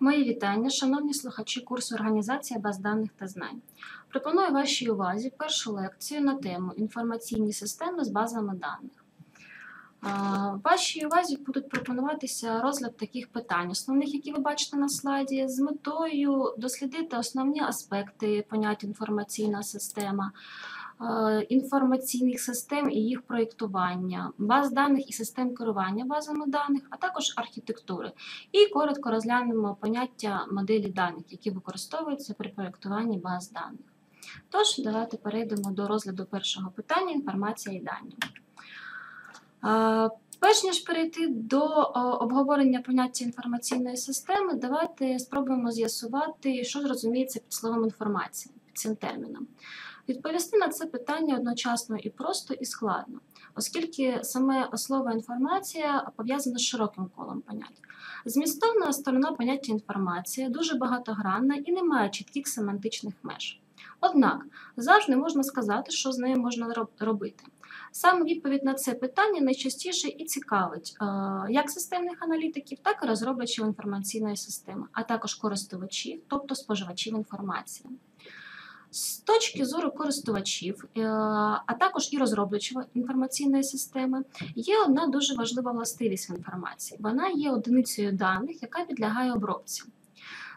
Мої вітання, шановні слухачі курсу Організація баз даних та знань. Пропоную вашій увазі першу лекцію на тему інформаційні системи з базами даних. Вашій увазі будуть пропонуватися розгляд таких питань, основних, які ви бачите на слайді, з метою дослідити основні аспекти поняття інформаційна система, інформаційних систем і їх проєктування, баз даних і систем керування базами даних, а також архітектури. І коротко розглянемо поняття моделі даних, які використовуються при проєктуванні баз даних. Тож, давайте перейдемо до розгляду першого питання інформація і дані. Е, Перш ніж перейти до е, обговорення поняття інформаційної системи, давайте спробуємо з'ясувати, що розуміється під словом інформація, під цим терміном. Відповісти на це питання одночасно і просто, і складно, оскільки саме слово інформація пов'язане з широким колом понять. Змістовна сторона поняття інформація дуже багатогранна і не має чітких семантичних меж. Однак завжди можна сказати, що з нею можна робити. Саме відповідь на це питання найчастіше і цікавить е, як системних аналітиків, так і розробників інформаційної системи, а також користувачів, тобто споживачів інформації. З точки зору користувачів, е, а також і розробників інформаційної системи, є одна дуже важлива властивість інформації. Вона є одиницею даних, яка підлягає обробці.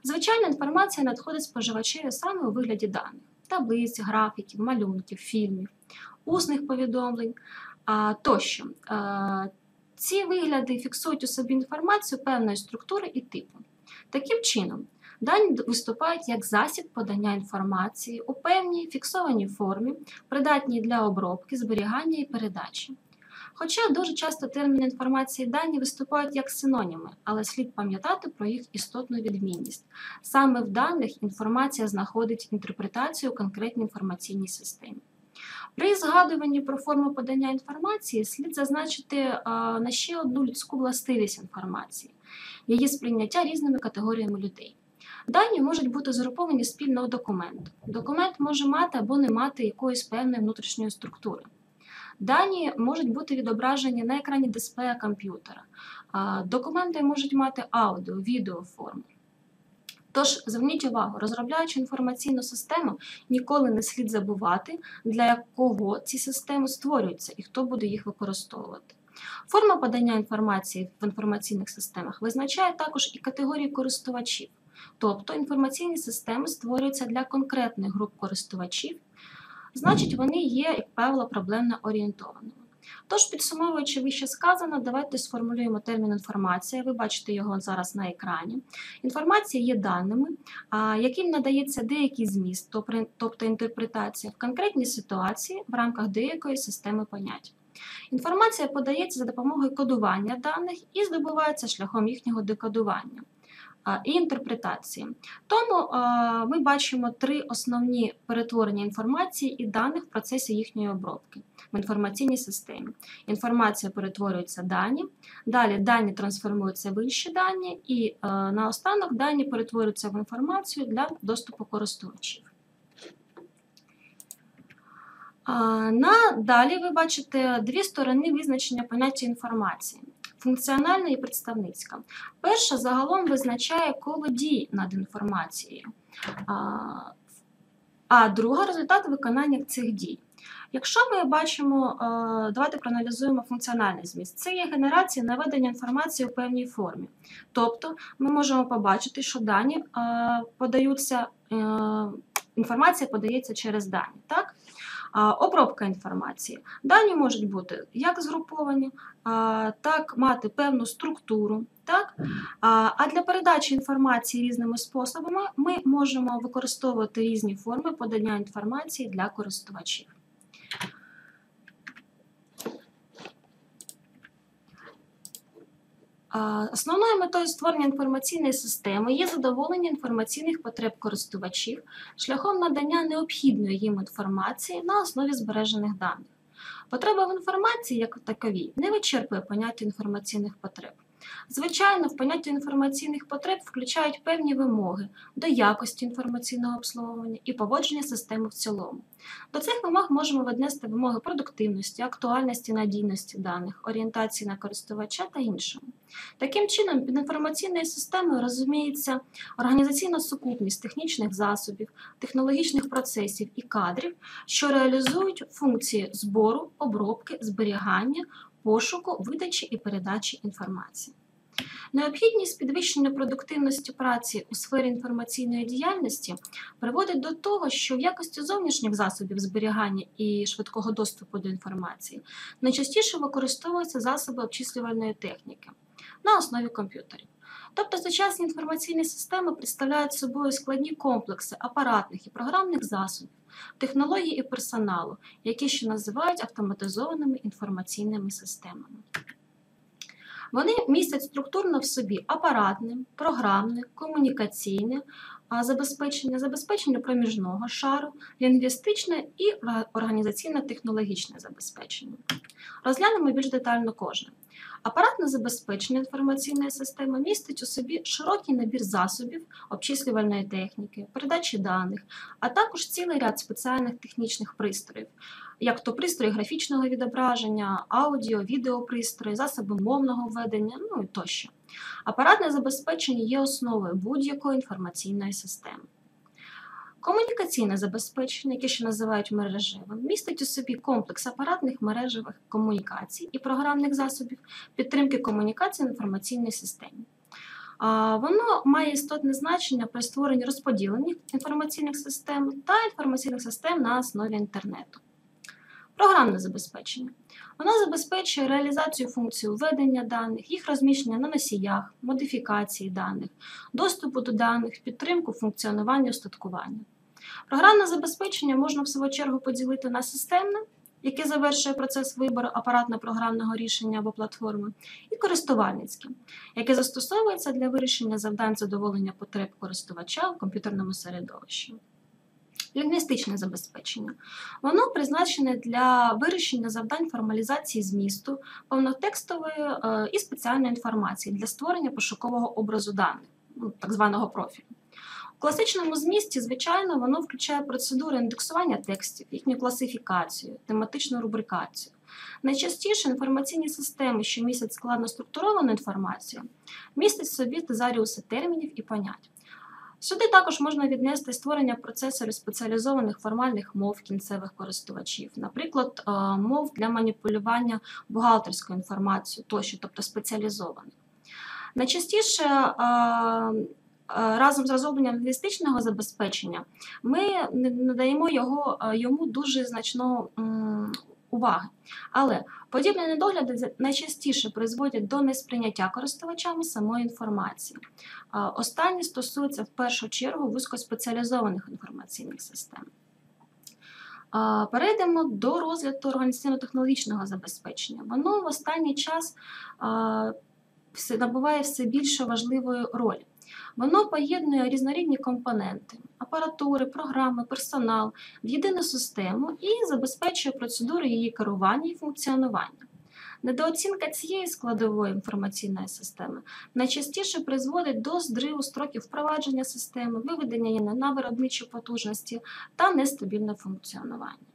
Звичайна інформація надходить споживачеві саме у вигляді даних: таблиць, графіків, малюнків, фільмів, усних повідомлень тощо. Е, Ці вигляди фіксують у собі інформацію певної структури і типу. Таким чином, дані виступають як засіб подання інформації у певній фіксованій формі, придатній для обробки, зберігання і передачі. Хоча дуже часто терміни інформації і дані виступають як синоніми, але слід пам'ятати про їх істотну відмінність. Саме в даних інформація знаходить інтерпретацію у конкретній інформаційній системі. При згадуванні про форму подання інформації слід зазначити на ще одну людську властивість інформації її сприйняття різними категоріями людей. Дані можуть бути згруповані спільно у документ. Документ може мати або не мати якоїсь певної внутрішньої структури. Дані можуть бути відображені на екрані дисплея комп'ютера. Документи можуть мати аудіо, відео форму. Тож зверніть увагу, розробляючи інформаційну систему, ніколи не слід забувати, для кого ці системи створюються і хто буде їх використовувати. Форма подання інформації в інформаційних системах визначає також і категорії користувачів, тобто інформаційні системи створюються для конкретних груп користувачів, значить, вони є, як правило, проблемно орієнтованими. Тож, підсумовуючи вище сказано, давайте сформулюємо термін інформація. Ви бачите його зараз на екрані. Інформація є даними, яким надається деякий зміст, тобто інтерпретація в конкретній ситуації в рамках деякої системи понять. Інформація подається за допомогою кодування даних і здобувається шляхом їхнього декодування і інтерпретації. Тому ми бачимо три основні перетворення інформації і даних в процесі їхньої обробки в інформаційній системі. Інформація перетворюється в дані, далі дані трансформуються в інші дані, і е, наостанок дані перетворюються в інформацію для доступу користувачів. На далі ви бачите дві сторони визначення поняття інформації. Функціональна і представницька. Перша загалом визначає коло дій над інформацією, а, друга результат виконання цих дій. Якщо ми бачимо, давайте проаналізуємо функціональний зміст. Це є генерація наведення інформації у певній формі. Тобто ми можемо побачити, що дані подаються, е, інформація подається через дані. Так? Обробка інформації. Дані можуть бути як згруповані, так мати певну структуру. Так? А для передачі інформації різними способами ми можемо використовувати різні форми подання інформації для користувачів. Основною метою створення інформаційної системи є задоволення інформаційних потреб користувачів шляхом надання необхідної їм інформації на основі збережених даних. Потреба в інформації як таковій не вичерпує поняття інформаційних потреб. Звичайно, в поняття інформаційних потреб включають певні вимоги до якості інформаційного обслуговування і поводження системи в цілому. До цих вимог можемо віднести вимоги продуктивності, актуальності, надійності даних, орієнтації на користувача та іншому. Таким чином, під інформаційною системою розуміється організаційна сукупність технічних засобів, технологічних процесів і кадрів, що реалізують функції збору, обробки, зберігання, пошуку, видачі і передачі інформації. Необхідність підвищення продуктивності праці у сфері інформаційної діяльності приводить до того, що в якості зовнішніх засобів зберігання і швидкого доступу до інформації найчастіше використовуються засоби обчислювальної техніки на основі комп'ютерів. Тобто сучасні інформаційні системи представляють собою складні комплекси апаратних і програмних засобів, технологій і персоналу, які ще називають автоматизованими інформаційними системами. Вони містять структурно в собі апаратне, програмне, комунікаційне забезпечення, забезпечення проміжного шару, лінгвістичне і організаційно-технологічне забезпечення. Розглянемо більш детально кожне. Апаратне забезпечення інформаційної системи містить у собі широкий набір засобів, обчислювальної техніки, передачі даних, а також цілий ряд спеціальних технічних пристроїв, як то пристрої графічного відображення, аудіо, відеопристрої, засоби мовного введення, ну і тощо. Апаратне забезпечення є основою будь-якої інформаційної системи. Комунікаційне забезпечення, яке ще називають мережевим, містить у собі комплекс апаратних мережевих комунікацій і програмних засобів підтримки комунікації в інформаційній системі. Воно має істотне значення при створенні розподілених інформаційних систем та інформаційних систем на основі інтернету. Програмне забезпечення. Воно забезпечує реалізацію функцій введення даних, їх розміщення на носіях, модифікації даних, доступу до даних, підтримку функціонування устаткування. Програмне забезпечення можна в свою чергу поділити на системне, яке завершує процес вибору апаратно-програмного рішення або платформи, і користувальницьке, яке застосовується для вирішення завдань задоволення потреб користувача в комп'ютерному середовищі. Лінгвістичне забезпечення. Воно призначене для вирішення завдань формалізації змісту, повнотекстової е, і спеціальної інформації для створення пошукового образу даних, ну, так званого профілю. У класичному змісті, звичайно, воно включає процедури індексування текстів, їхню класифікацію, тематичну рубрикацію. Найчастіше інформаційні системи, що містять складно структуровану інформацію, містять в собі тезаріуси термінів і понять. Сюди також можна віднести створення процесорів спеціалізованих формальних мов кінцевих користувачів, наприклад, мов для маніпулювання бухгалтерською інформацією тощо, тобто спеціалізованих. Найчастіше разом з розробленням лінгвістичного забезпечення ми надаємо його, йому дуже значну уваги. Але подібні недогляди найчастіше призводять до несприйняття користувачами самої інформації. Останні стосуються в першу чергу вузькоспеціалізованих інформаційних систем. Перейдемо до розгляду організаційно-технологічного забезпечення. Воно в останній час набуває все більше важливої ролі. Воно поєднує різнорідні компоненти апаратури, програми, персонал в єдину систему і забезпечує процедури її керування і функціонування. Недооцінка цієї складової інформаційної системи найчастіше призводить до зриву строків впровадження системи, виведення її на виробничі потужності та нестабільне функціонування.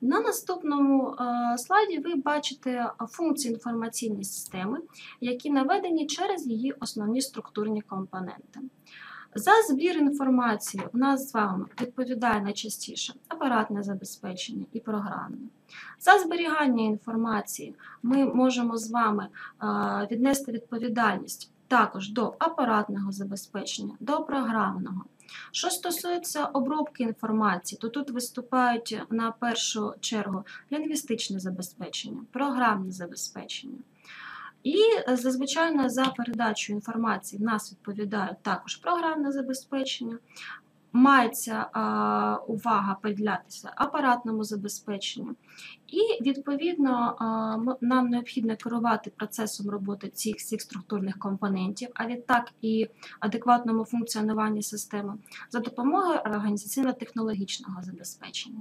На наступному е, слайді ви бачите функції інформаційної системи, які наведені через її основні структурні компоненти. За збір інформації у нас з вами відповідає найчастіше апаратне забезпечення і програмне. За зберігання інформації ми можемо з вами е, віднести відповідальність також до апаратного забезпечення, до програмного. Що стосується обробки інформації, то тут виступають на першу чергу лінгвістичне забезпечення, програмне забезпечення. І зазвичай за передачу інформації в нас відповідає також програмне забезпечення. Мається увага приділятися апаратному забезпеченню, і, відповідно, нам необхідно керувати процесом роботи цих всіх структурних компонентів, а відтак і адекватному функціонуванню системи за допомогою організаційно-технологічного забезпечення.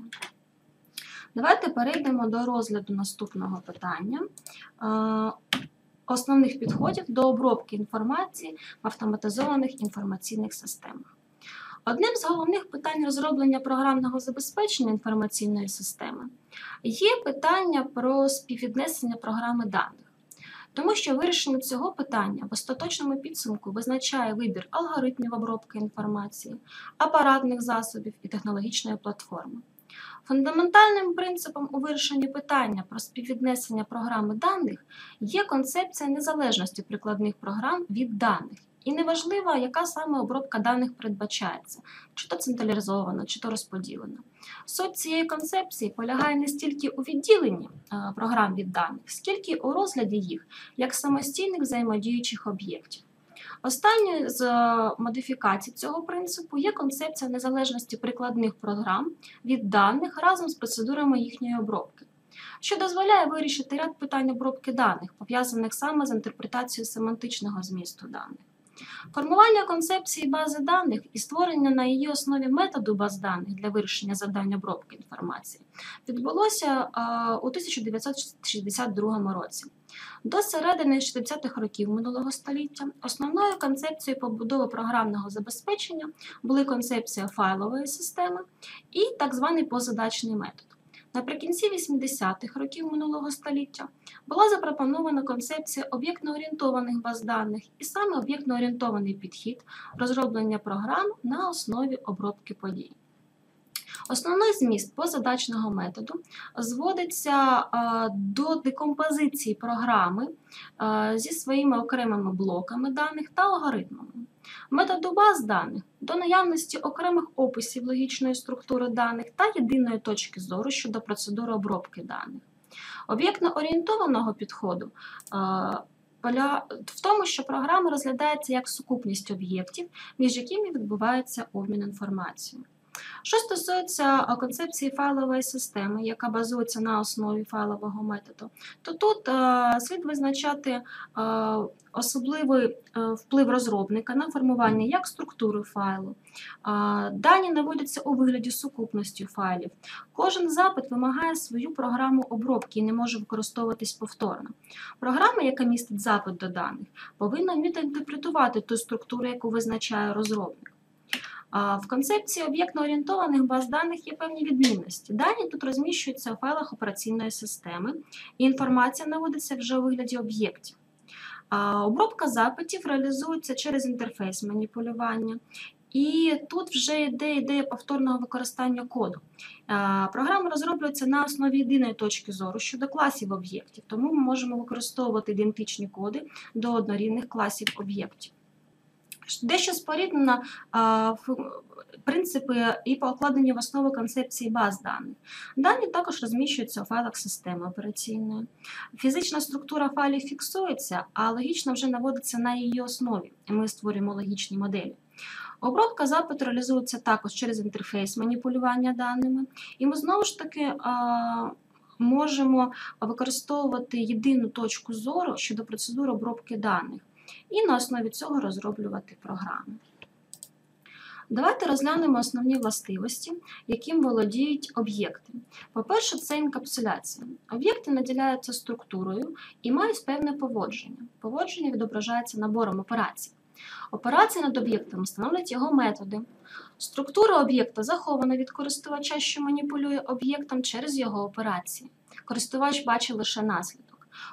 Давайте перейдемо до розгляду наступного питання. основних підходів до обробки інформації в автоматизованих інформаційних системах. Одним з головних питань розроблення програмного забезпечення інформаційної системи є питання про співвіднесення програми даних, тому що вирішення цього питання в остаточному підсумку визначає вибір алгоритмів обробки інформації, апаратних засобів і технологічної платформи. Фундаментальним принципом у вирішенні питання про співвіднесення програми даних є концепція незалежності прикладних програм від даних. І неважливо, яка саме обробка даних передбачається, чи то централізована, чи то розподілена. Суть цієї концепції полягає не стільки у відділенні е, програм від даних, скільки у розгляді їх як самостійних взаємодіючих об'єктів. Останньою з е, модифікацій цього принципу є концепція незалежності прикладних програм від даних разом з процедурами їхньої обробки, що дозволяє вирішити ряд питань обробки даних, пов'язаних саме з інтерпретацією семантичного змісту даних. Формування концепції бази даних і створення на її основі методу баз даних для вирішення завдань обробки інформації відбулося у 1962 році. До середини 60-х років минулого століття основною концепцією побудови програмного забезпечення були концепція файлової системи і так званий позадачний метод. Наприкінці 80-х років минулого століття була запропонована концепція об'єктно-орієнтованих баз даних і саме об'єктно-орієнтований підхід розроблення програм на основі обробки подій. Основний зміст позадачного методу зводиться до декомпозиції програми зі своїми окремими блоками даних та алгоритмами. Методу баз даних до наявності окремих описів логічної структури даних та єдиної точки зору щодо процедури обробки даних. Об'єктно орієнтованого підходу в тому, що програма розглядається як сукупність об'єктів, між якими відбувається обмін інформацією. Що стосується концепції файлової системи, яка базується на основі файлового методу, то тут слід визначати особливий е, вплив розробника на формування як структури файлу. Дані наводяться у вигляді сукупності файлів. Кожен запит вимагає свою програму обробки і не може використовуватись повторно. Програма, яка містить запит до даних, повинна вміти інтерпретувати ту структуру, яку визначає розробник. В концепції об'єктно-орієнтованих баз даних є певні відмінності. Дані тут розміщуються у файлах операційної системи, і інформація наводиться вже у вигляді об'єктів. Обробка запитів реалізується через інтерфейс маніпулювання. І тут вже йде ідея повторного використання коду. Програма розроблюється на основі єдиної точки зору щодо класів об'єктів, тому ми можемо використовувати ідентичні коди до однорідних класів об'єктів. Дещо споріднено принципи і покладені в основу концепції баз даних. Дані також розміщуються у файлах системи операційної. Фізична структура файлів фіксується, а логічно вже наводиться на її основі, і ми створюємо логічні моделі. Обробка запиту реалізується також через інтерфейс маніпулювання даними, і ми знову ж таки можемо використовувати єдину точку зору щодо процедури обробки даних і на основі цього розроблювати програми. Давайте розглянемо основні властивості, яким володіють об'єкти. По-перше, це інкапсуляція. Об'єкти наділяються структурою і мають певне поводження. Поводження відображається набором операцій. Операції над об'єктом становлять його методи. Структура об'єкта захована від користувача, що маніпулює об'єктом через його операції. Користувач бачить лише наслідок.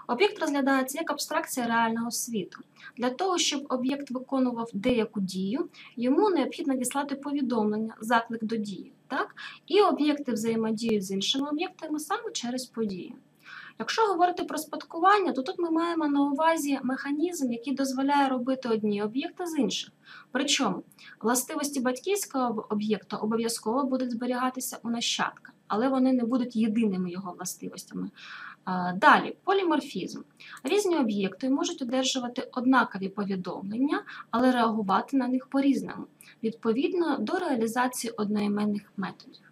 Об'єкт розглядається як абстракція реального світу. Для того, щоб об'єкт виконував деяку дію, йому необхідно діслати повідомлення, заклик до дії. Так? І об'єкти взаємодіють з іншими об'єктами саме через події. Якщо говорити про спадкування, то тут ми маємо на увазі механізм, який дозволяє робити одні об'єкти з інших. Причому властивості батьківського об'єкта обов'язково будуть зберігатися у нащадка, але вони не будуть єдиними його властивостями. Далі, поліморфізм. Різні об'єкти можуть одержувати однакові повідомлення, але реагувати на них по-різному, відповідно до реалізації одноіменних методів.